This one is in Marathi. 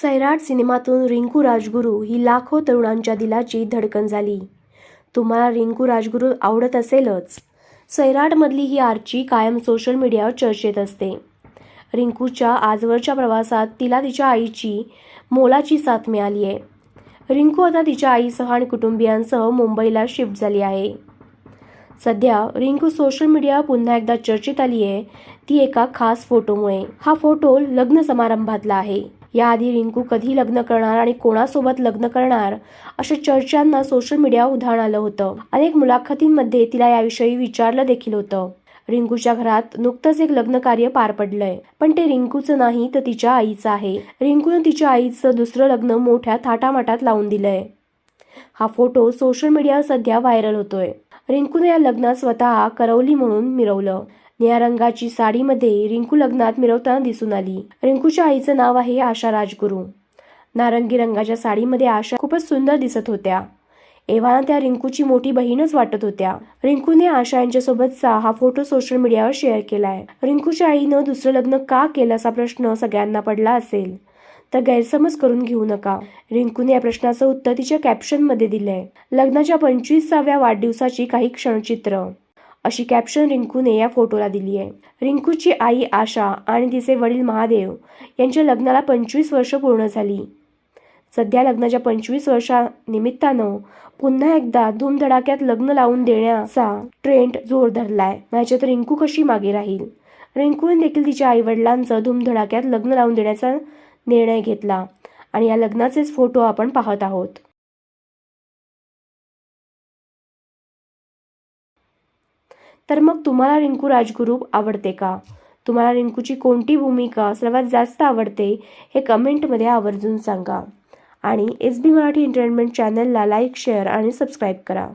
सैराट सिनेमातून रिंकू राजगुरू ही लाखो तरुणांच्या दिलाची धडकन झाली. तुम्हाला रिंकू राजगुरू आवडत असेलच. सैराटमधली ही आर्ची कायम सोशल मीडियावर चर्चेत असते. रिंकूच्या आजवरच्या प्रवासात तिला तिच्या आईची मोलाची साथ मिळाली आहे रिंकू आता तिच्या आईसह आणि कुटुंबियांसह मुंबईला शिफ्ट झाली आहे. सध्या रिंकू सोशल मीडियावर पुन्हा एकदा चर्चेत आली आहे. ती एका खास फोटोमुळे हा फोटो लग्न समारंभातला आहे. याआधी रिंकू कधी लग्न करणार आणि कोणासोबत लग्न करणार अशा चर्चांना सोशल मीडियावर उधाण आलं होतं. अनेक मुलाखतींमध्ये तिला याविषयी विचारलं देखील होतं. रिंकूच्या घरात नुकतंच एक लग्न कार्य पार पडलंय. पण ते रिंकूचं नाही तर तिच्या आईचं आहे. रिंकूनं तिच्या आईचं दुसरं लग्न मोठ्या थाटामाटात लावून दिलंय. हा फोटो सोशल मीडियावर सध्या व्हायरल होतोय. रिंकूने या लग्नात स्वतः करवली म्हणून मिरवलं. निळ्या रंगाची साडीमध्ये रिंकू लग्नात मिरवताना दिसून आली. रिंकूच्या आईचं नाव आहे आशा राजगुरू. नारंगी रंगाच्या साडीमध्ये आशा खूपच सुंदर दिसत होत्या. एव्हाना त्या रिंकूची मोठी बहीणच वाटत होत्या. रिंकूने आशा यांच्यासोबतचा हा फोटो सोशल मीडियावर शेअर केलाय. रिंकूच्या आईनं दुसरं लग्न का केलं असा प्रश्न सगळ्यांना पडला असेल. तर गैरसमज करून घेऊ नका. रिंकूने या प्रश्नाचं उत्तर तिच्या कॅप्शनमध्ये दिलंय. लग्नाच्या पंचवीसाव्या वाढदिवसाची काही क्षणचित्र. अशी कॅप्शन रिंकूने या फोटोला दिली आहे. रिंकूची आई आशा आणि तिचे वडील महादेव यांच्या लग्नाला पंचवीस वर्ष पूर्ण झाली. सध्या लग्नाच्या पंचवीस वर्षानिमित्तानं पुन्हा एकदा धूमधडाक्यात लग्न लावून देण्याचा ट्रेंड जोर धरलाय. ह्याच्यात रिंकू कशी मागे राहील? रिंकूने देखील तिच्या आई वडिलांचं धूमधडाक्यात लग्न लावून देण्याचा निर्णय घेतला आणि या लग्नाचेच फोटो आपण पाहत आहोत. तर मग तुम्हाला रिंकू राजगुरू आवडते का? तुम्हाला रिंकूची कोणती भूमिका सर्वात जास्त आवडते हे कमेंटमध्ये आवर्जून सांगा. आणि एस बी मराठी एंटरटेनमेंट चॅनलला लाईक शेअर आणि सबस्क्राईब करा.